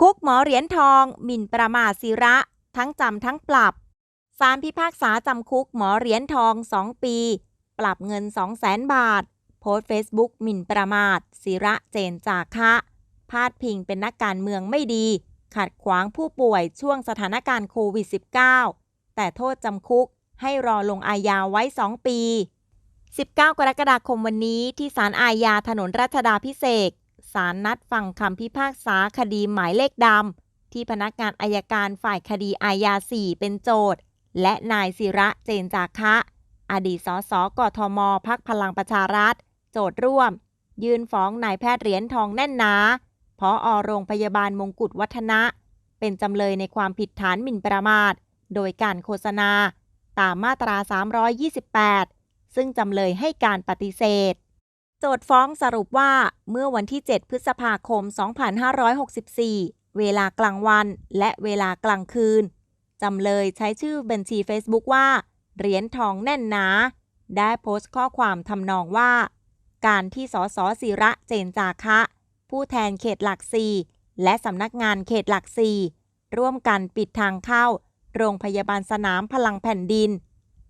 คุกหมอเหรียญทอง หมิ่นประมาทศิระ ทั้งจำทั้งปรับศาลพิพากษาจำคุกหมอเหรียญทอง 2 ปี ปรับเงิน 2 0 0แสนบาท โพสต์เฟซบุ๊กหมิ่นประมาทศิระเจนจาคะ พาดพิงเป็นนักการเมืองไม่ดี ขัดขวางผู้ป่วยช่วงสถานการณ์โควิด -19 แต่โทษจำคุกให้รอลงอาญาไว้ 2 ปี 19 กรกฎาคมวันนี้ที่ศาลอาญาถนนรัชดาพิเศษ ศาลนัดฟังคำพิพากษาคดีหมายเลขดำ ที่พนักงานอายการฝ่ายคดีอาญา 4 เป็นโจทย์ และนายศิระเจนจาคะ อดีตสสกทมพักพลังประชารัฐ โจทย์ร่วม ยื่นฟ้องนายแพทย์เหรียญทองแน่นหนาพออโรงพยาบาลมงกุฎวัฒนะ เป็นจำเลยในความผิดฐานหมิ่นประมาท โดยการโฆษณา ตามมาตรา 328 ซึ่งจำเลยให้การปฏิเสธ จทฟ้องสรุปว่าเมื่อวันที่ 7 พฤษภาคม 2564 เวลากลางวันและเวลากลางคืน จำเลยใช้ชื่อบัญชี Facebook ว่า เหรียญทองแน่นหนา ได้โพสต์ข้อความทำนองว่า การที่สสศิระเจนจาคะ ผู้แทนเขตหลักสี่และสำนักงานเขตหลักสี่ร่วมกันปิดทางเข้า โรงพยาบาลสนามพลังแผ่นดิน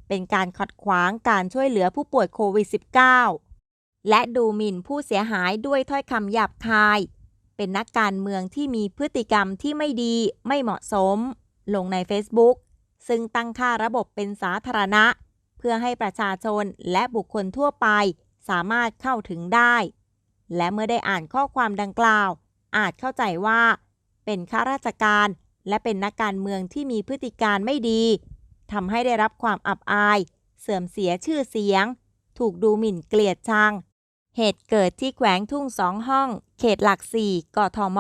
เป็นการขัดขวางการช่วยเหลือผู้ป่วยโควิด -19 และดูหมิ่นผู้เสียหายด้วยถ้อยคำหยาบคาย เป็นนักการเมืองที่มีพฤติกรรมที่ไม่ดีไม่เหมาะสม ลงใน Facebook ซึ่งตั้งค่าระบบเป็นสาธารณะ เพื่อให้ประชาชนและบุคคลทั่วไปสามารถเข้าถึงได้ และเมื่อได้อ่านข้อความดังกล่าว อาจเข้าใจว่า เป็นข้าราชการและเป็นนักการเมืองที่มีพฤติการไม่ดีทำให้ได้รับความอับอาย เสื่อมเสียชื่อเสียง ถูกดูหมิ่นเกลียดชัง เหตุเกิดที่แขวงทุ่งสองห้อง เขตหลักสี่กทม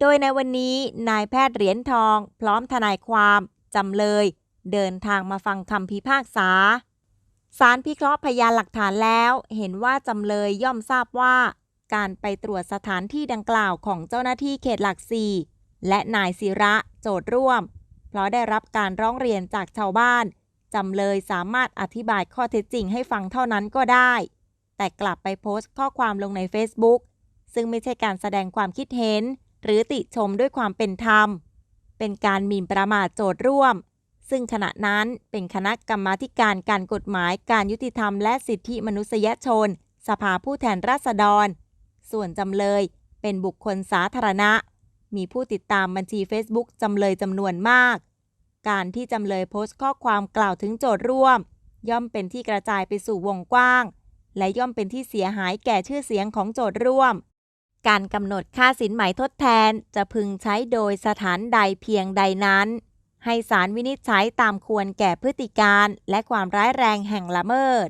โดยในวันนี้นายแพทย์เหรียญทอง พร้อมทนายความจำเลย เดินทางมาฟังคำพิพากษาศาลพิเคราะห์พยานหลักฐานแล้ว เห็นว่าจำเลยย่อมทราบว่า การไปตรวจสถานที่ดังกล่าวของเจ้าหน้าที่เขตหลักสี่และนายศิระโจทร่วม เพราะได้รับการร้องเรียนจากชาวบ้าน จำเลยสามารถอธิบายข้อเท็จจริงให้ฟังเท่านั้นก็ได้ แต่กลับไปโพสต์ข้อความลงใน Facebook ซึ่งไม่ใช่การแสดงความคิดเห็น หรือติชมด้วยความเป็นธรรม เป็นการหมิ่นประมาทโจทย์ร่วม ซึ่งขณะนั้นเป็นคณะกรรมาการการกฎหมายการยุติธรรมและสิทธิมนุษยชน สภาผู้แทนราษฎร ส่วนจำเลยเป็นบุคคลสาธารณะ มีผู้ติดตามบัญชี Facebook จำเลยจำนวนมาก การที่จำเลยโพสต์ข้อความกล่าวถึงโจทย์ร่วม ย่อมเป็นที่กระจายไปสู่วงกว้าง และย่อมเป็นที่เสียหายแก่ชื่อเสียงของโจทย์ร่วม การกำหนดค่าสินไหมทดแทนจะพึงใช้โดยสถานใดเพียงใดนั้น ให้ศาลวินิจฉัยตามควรแก่พฤติการและความร้ายแรงแห่งละเมิด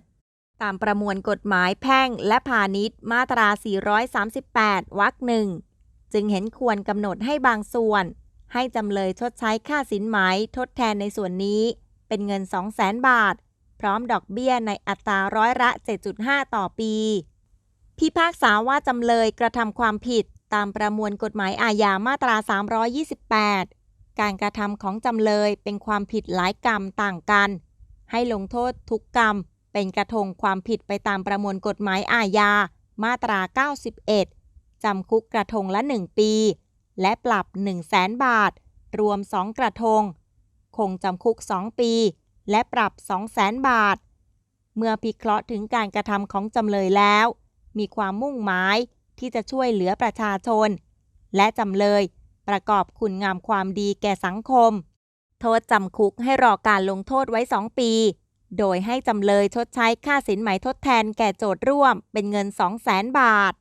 ตามประมวลกฎหมายแพ่งและพาณิชย์มาตรา 438 วรรคหนึ่งจึงเห็นควรกำหนดให้บางส่วน ให้จำเลยชดใช้ค่าสินไหมทดแทนในส่วนนี้เป็นเงิน 200,000 บาท พร้อมดอกเบี้ยในอัตราร้อยละ 7.5 ต่อปี พิพากษาว่าจำเลยกระทำความผิดตามประมวลกฎหมายอาญามาตรา 328 การกระทำของจำเลยเป็นความผิดหลายกรรมต่างกัน ให้ลงโทษทุกกรรม เป็นกระทงความผิดไปตามประมวลกฎหมายอาญามาตรา 91 จำคุกกระทงละ 1 ปี และปรับ 1 0 0 0 0 0บาท รวม 2 กระทง คงจำคุก 2 ปี และปรับ 2 0 0 0 0 0 บาท เมื่อพิเคราะห์ถึงการกระทำของจำเลยแล้ว มีความมุ่งหมายที่จะช่วยเหลือประชาชน และจำเลยประกอบคุณงามความดีแก่สังคม โทษจำคุกให้รอการลงโทษไว้ 2 ปี โดยให้จำเลยชดใช้ค่าสินไหมทดแทนแก่โจทย์ร่วมเป็นเงิน 2 0 0 0 0 0 บาท